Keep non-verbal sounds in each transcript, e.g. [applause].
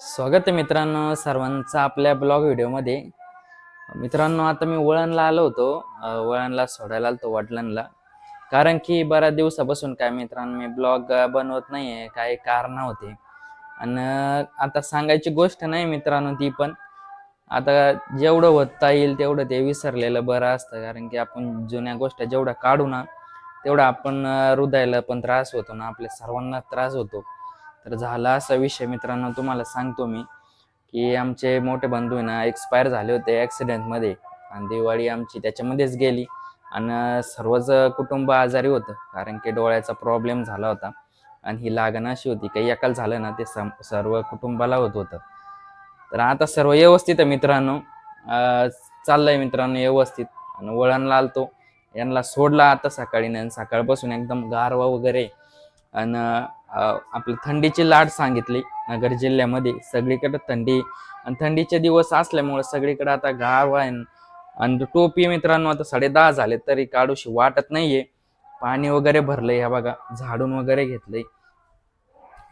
स्वागत आहे मित्रांनो सर्वांचं आपल्या ब्लॉग व्हिडिओमध्ये. मित्रांनो आता मी वळणला आलो होतो. वळणला सोडायला आलो वडिलांना. कारण की बऱ्याच दिवसापासून काय मित्रांनो मी ब्लॉग बनवत नाहीये काही कारण होते. आणि आता सांगायची गोष्ट नाही मित्रांनो ती पण. आता जेवढं होता येईल तेवढं ते विसरलेलं बरं असतं. कारण की आपण जुन्या गोष्टी जेवढ्या काढू ना तेवढं आपण हृदयाला पण त्रास होतो ना आपल्या सर्वांना त्रास होतो. तर झाला असा विषय मित्रांनो तुम्हाला सांगतो मी की आमचे मोठे बंधू आहे ना एक्सपायर झाले होते ॲक्सिडेंटमध्ये आणि दिवाळी आमची त्याच्यामध्येच गेली. आणि सर्वच कुटुंब आजारी होतं कारण की डोळ्याचा प्रॉब्लेम झाला होता. आणि ही लागण अशी होती काही एकाला झालं ना ते सम सर्व कुटुंबाला होत होतं. तर आता सर्व व्यवस्थित आहे मित्रांनो. चाललंय मित्रांनो व्यवस्थित. आणि वळणला आलतो यांना सोडला आता सकाळी आणि सकाळपासून एकदम गारवा वगैरे. आणि आपली थंडीची लाट सांगितली नगर जिल्ह्यामध्ये. सगळीकडे थंडी. आणि थंडीचे दिवस असल्यामुळे सगळीकडे आता गाव आहे आणि टोपी मित्रांनो आता साडे दहा झाले तरी काढूशी वाटत नाहीये. पाणी वगैरे भरलंय ह्या बघा झाडून वगैरे घेतलंय.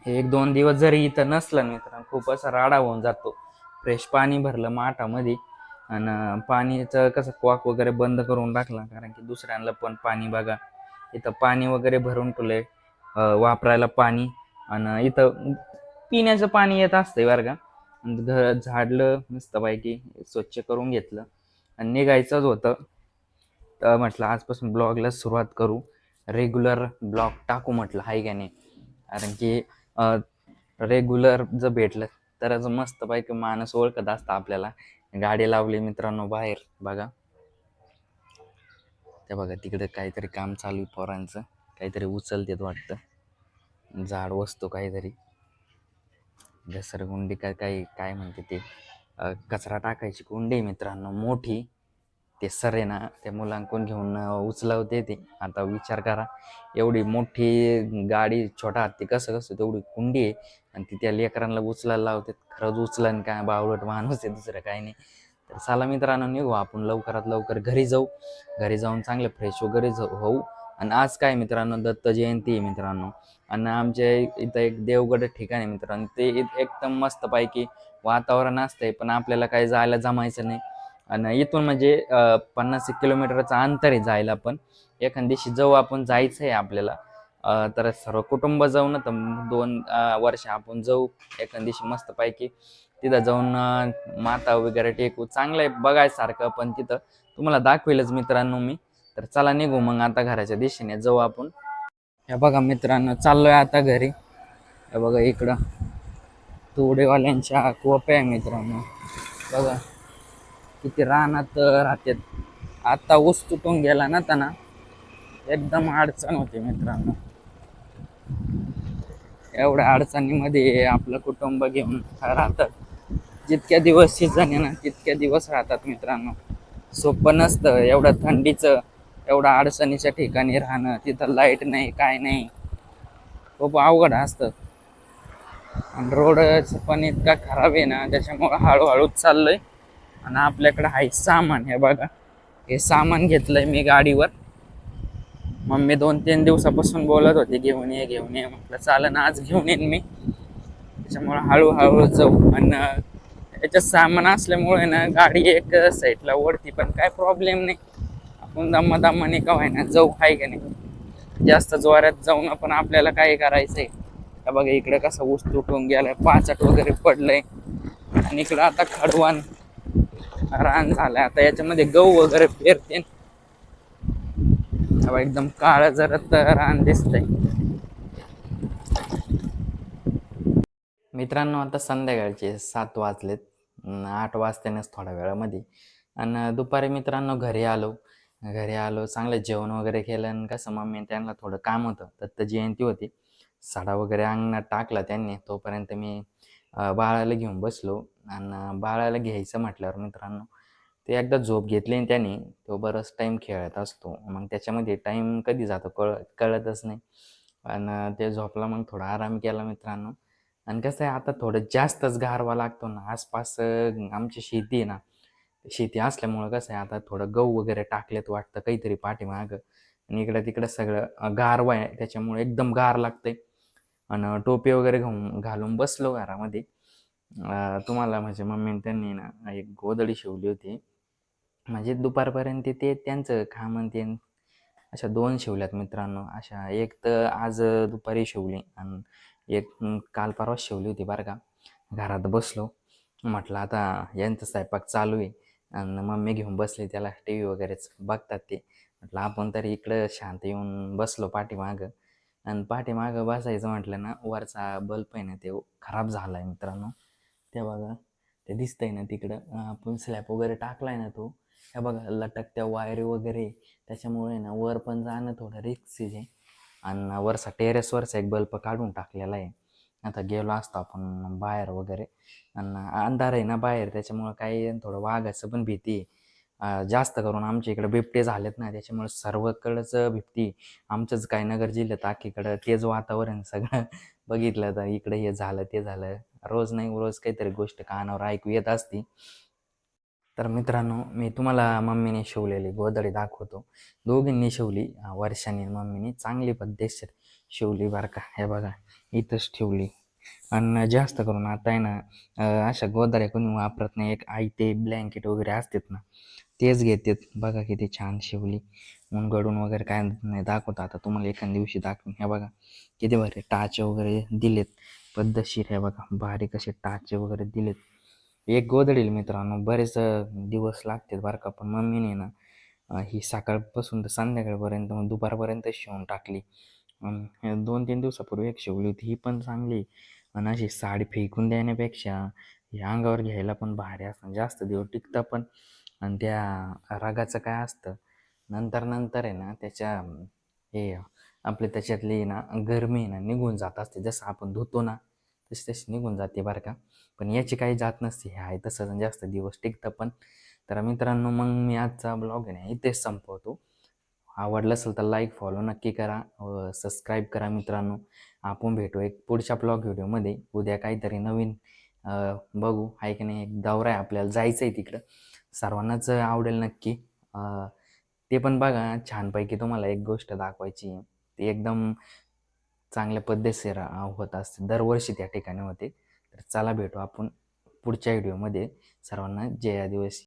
हे एक दोन दिवस जरी इथं नसलं मित्रांनो खूप असा राडा होऊन जातो. फ्रेश पाणी भरलं माठामध्ये. आणि पाणीचं कसं कॉक वगैरे बंद करून टाकला कारण की दुसऱ्यांना पण पाणी बघा. इथं पाणी वगैरे भरून ठेवलंय. वापरायला पाणी आणि इथं पिण्याचं पाणी येत असतंय बरं का. घर झाडलं मस्तपैकी स्वच्छ करून घेतलं आणि निघायचंच होतं. तर म्हटलं आजपासून ब्लॉगला सुरुवात करू. रेग्युलर ब्लॉग टाकू म्हटलं हाय का नाही? कारण की रेग्युलर जर भेटलं तरच मस्तपैकी माणूस ओळखत असतं आपल्याला. गाडी लावली मित्रांनो बाहेर बघा. ते बघा तिकडे काहीतरी काम चालू आहे पोरांचं. काहीतरी उचलतेत वाटतं. झाड वसतो काहीतरी. घसरगुंडी काय काय काय म्हणते ते? कचरा टाकायची कुंडी आहे मित्रांनो. मोठी. ते सर आहे ना त्या मुलांकडून घेऊन उचलवते ते. आता विचार करा. एवढी मोठी गाडी छोटा हत्ती कसं कसं तेवढी कुंडी आहे. आणि ती त्या लेकरांना उचलायला लावते खरंच उचलन काय बावलट माणूस आहे दुसरं काही नाही. तर चला मित्रांनो निघू आपण लवकरात लवकर घरी जाऊ. घरी जाऊन चांगले फ्रेश वगैरे जाऊ होऊ. आणि आज काय मित्रांनो? दत्त जयंती आहे मित्रांनो. आणि आमच्या इथं एक देवगड ठिकाण आहे मित्रांनो. ते इत- एकदम मस्तपैकी वातावरण असतंय पण आपल्याला काही जायला जमायचं नाही. आणि इथून म्हणजे पन्नास एक किलोमीटरचं अंतर आहे जायला पण. एखाद दिवशी जाऊ आपण जायचं आहे आपल्याला तर सर्व कुटुंब जाऊ ना तर दोन वर्ष आपण जाऊ. एखाद दिवशी मस्तपैकी तिथं जाऊन माता वगैरे टेकू. चांगलं आहे बघायसारखं पण तिथं तुम्हाला दाखवेलच मित्रांनो मी. तर चला निघू मग आता घराच्या दिशेने. जाऊ आपण. हे बघा मित्रांनो चाललोय आता घरी. हे बघा इकडं. तोडेवाल्यांच्या कोप्या आहे मित्रांनो. बघा. किती रानात राहतात. आता ऊस तुटून गेला ना त्यांना. एकदम अडचण होती मित्रांनो. एवढ्या अडचणीमध्ये आपलं कुटुंब घेऊन राहतात. जितक्या दिवस सीझन आहे ना तितक्या दिवस राहतात मित्रांनो. सोपं नसतं. एवढं थंडीचं एवढं अडचणीच्या ठिकाणी राहणं तिथं लाइट नाही काय नाही. खूप अवघड असतं. आणि रोडच पण इतका खराब आहे ना त्याच्यामुळं हळूहळूच चाललंय. आणि आपल्याकडे आहे सामान हे बघा. हे सामान घेतलंय मी गाडीवर. मम्मी दोन तीन दिवसापासून बोलत होती घेऊन ये घेऊन ये. म्हटलं चालन आज घेऊन येईन मी. त्याच्यामुळं हळूहळू जाऊ. आणि याच्यात सामान असल्यामुळे ना गाडी एक साईडला ओढती पण काय प्रॉब्लेम नाही. दम्मा दम्माने का व्हायना जाऊ आहे का नाही? जास्त जोरात जाऊन पण आपल्याला काय करायचंय? का बघा इकडे कसा ऊस तुटून गेलाय पाचट वगैरे पडलंय. आणि इकडं आता खडवान रान झालाय. आता याच्यामध्ये गहू वगैरे पेरते. एकदम काळ जरत रान दिसतंय. मित्रांनो आता संध्याकाळचे सात वाजलेत. आठ वाजतेनच थोड्या वेळामध्ये. आणि दुपारी मित्रांनो घरी आलो. घरी आलो चांगलं जेवण वगैरे केलं आणि कसं मम्मी त्यांना थोडं काम होतं दत्त जयंती होती. साडा वगैरे अंगणात टाकला त्यांनी. तोपर्यंत मी बाळाला घेऊन बसलो आणि बाळाला घ्यायचं म्हटल्यावर मित्रांनो ते एकदा झोप घेतली आणि त्याने तो बराच टाईम खेळत असतो. मग त्याच्यामध्ये टाईम कधी जातो कळ कळतच नाही. आणि ते झोपला मग थोडा आराम केला मित्रांनो. आणि कसं आहे आता थोडं जास्तच गारवा लागतो ना. आसपास आमची शेती आहे ना शेती असल्यामुळं कसं आहे आता थोडं गहू वगैरे टाकलेत वाटतं काहीतरी पाठीमागं. आणि इकडं तिकडं सगळं गारवा आहे त्याच्यामुळे एकदम गार लागते आणि टोपी वगैरे घालून घालून बसलो घरामध्ये. तुम्हाला म्हणजे मम्मीने त्यांनी ना एक गोदडी शिवली होती. म्हणजे दुपारपर्यंत ते त्यांचं काम आणि ते अशा दोन शिवल्यात मित्रांनो. अशा एक तर आज दुपारी शिवली आणि एक काल परवा शिवली होती बरं का. घरात बसलो. म्हटलं आता यांचं स्वयंपाक चालू आहे. आणि मम्मी घेऊन बसली त्याला टी व्ही वगैरेच बघतात ते. म्हटलं आपण तरी इकडं शांत येऊन बसलो पाठीमागं. आणि पाठीमागं बसायचं म्हटलं ना वरचा बल्ब आहे ना ते खराब झाला आहे मित्रांनो. ते बघा ते दिसतंय ना तिकडं. आपण स्लॅब वगैरे टाकलाय ना तो हे बघा लटकत्या वायरी वगैरे. त्याच्यामुळे ना वर पण जाणं थोडं रिस्क आहे. आणि वरचा टेरेसवरचा एक बल्ब काढून टाकलेला आहे. आता गेलो असतो आपण बाहेर वगैरे. आणि अंधार आहे ना बाहेर त्याच्यामुळं काही थोडं वाघाचं पण भीती आहे. जास्त करून आमच्या इकडे बिबटे झालेत ना त्याच्यामुळे सर्वकडंच भीती आमचंच काय नगर जिल्ह्यात आखीकडं तेच वातावरण सगळं. [laughs] बघितलं तर इकडे हे झालं ते झालं. रोज नाही रोज काहीतरी गोष्ट कानावर ऐकू येत असती. तर मित्रांनो मी तुम्हाला मम्मीने शिवलेली गोदडी दाखवतो. दोघींनी शिवली वर्षाने मम्मीने चांगली पद्धतशीर शिवली बरं का. हे बघा इथंच ठेवली. आणि जास्त करून आता आहे ना अशा गोदाऱ्या कोणी वापरत नाही. एक आयते ब्लँकेट वगैरे असतात ना तेच घेतात. बघा किती छान शिवली. मुनगडून वगैरे काय नाही दाखवतो आता तुम्हाला एखाद्या दिवशी दाखवून. हे बघा किती भारी टाचे वगैरे दिलेत. पद्धतशीर हे बघा बारीक असे टाचे वगैरे दिलेत. एक गोदडील मित्रांनो बरेच दिवस लागतात बरं का पण मम्मीने ना ही सकाळपासून तर संध्याकाळपर्यंत मग दुपारपर्यंत शिवून टाकली. दोन तीन दिवसापूर्वी एक शिवली होती. ही पण चांगली. आणि अशी साडी फेकून देण्यापेक्षा ही अंगावर घ्यायला पण भारी असतं. जास्त दिवस टिकतं पण. आणि त्या रगाचं काय असतं? नंतर नंतर आहे ना त्याच्या हे आपले त्याच्यातली ना गरमी आहे ना निघून जात असते. जसं आपण धुतो ना तशी तशी निघून जाते बरं का. पण याची काही जात नसते हे आहे तसं जास्त दिवस टिकतं पण. तर मित्रांनो मग मी आजचा ब्लॉग आहे इथेच संपवतो. आवडलं असेल तर लाईक फॉलो नक्की करा. सबस्क्राईब करा मित्रांनो. आपण भेटू एक पुढच्या ब्लॉग व्हिडिओमध्ये उद्या काहीतरी नवीन बघू. आहे की नाही एक दौरा आहे आपल्याला जायचं आहे तिकडं. सर्वांनाच आवडेल नक्की. ते पण बघा छानपैकी तुम्हाला एक गोष्ट दाखवायची आहे. ती एकदम चांगल्या पद्धतशीर होत असते. दरवर्षी त्या ठिकाणी होते तर चला भेटू आपण पुढच्या व्हिडिओमध्ये सर्वांना जय आदिवासी.